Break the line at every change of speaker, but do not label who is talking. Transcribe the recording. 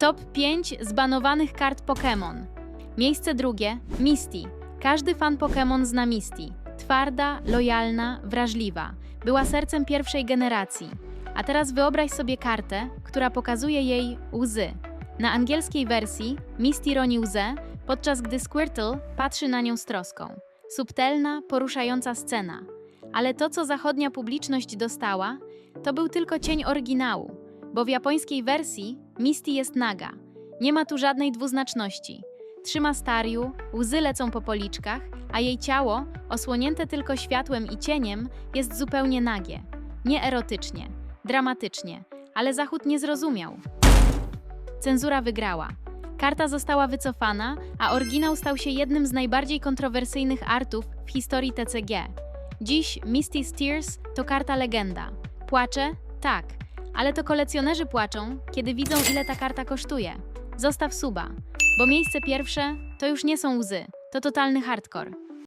Top 5 zbanowanych kart Pokémon. Miejsce drugie Misty. Każdy fan Pokémon zna Misty. Twarda, lojalna, wrażliwa. Była sercem pierwszej generacji. A teraz wyobraź sobie kartę, która pokazuje jej łzy. Na angielskiej wersji Misty roni łzę, podczas gdy Squirtle patrzy na nią z troską. Subtelna, poruszająca scena. Ale to, co zachodnia publiczność dostała, to był tylko cień oryginału, bo w japońskiej wersji Misty jest naga. Nie ma tu żadnej dwuznaczności. Trzyma stariu, łzy lecą po policzkach, a jej ciało, osłonięte tylko światłem i cieniem, jest zupełnie nagie. Nie erotycznie, dramatycznie, ale Zachód nie zrozumiał. Cenzura wygrała. Karta została wycofana, a oryginał stał się jednym z najbardziej kontrowersyjnych artów w historii TCG. Dziś Misty's Tears to karta legenda. Płacze? Tak, ale to kolekcjonerzy płaczą, kiedy widzą, ile ta karta kosztuje. Zostaw suba, bo miejsce pierwsze to już nie są łzy, to totalny hardcore.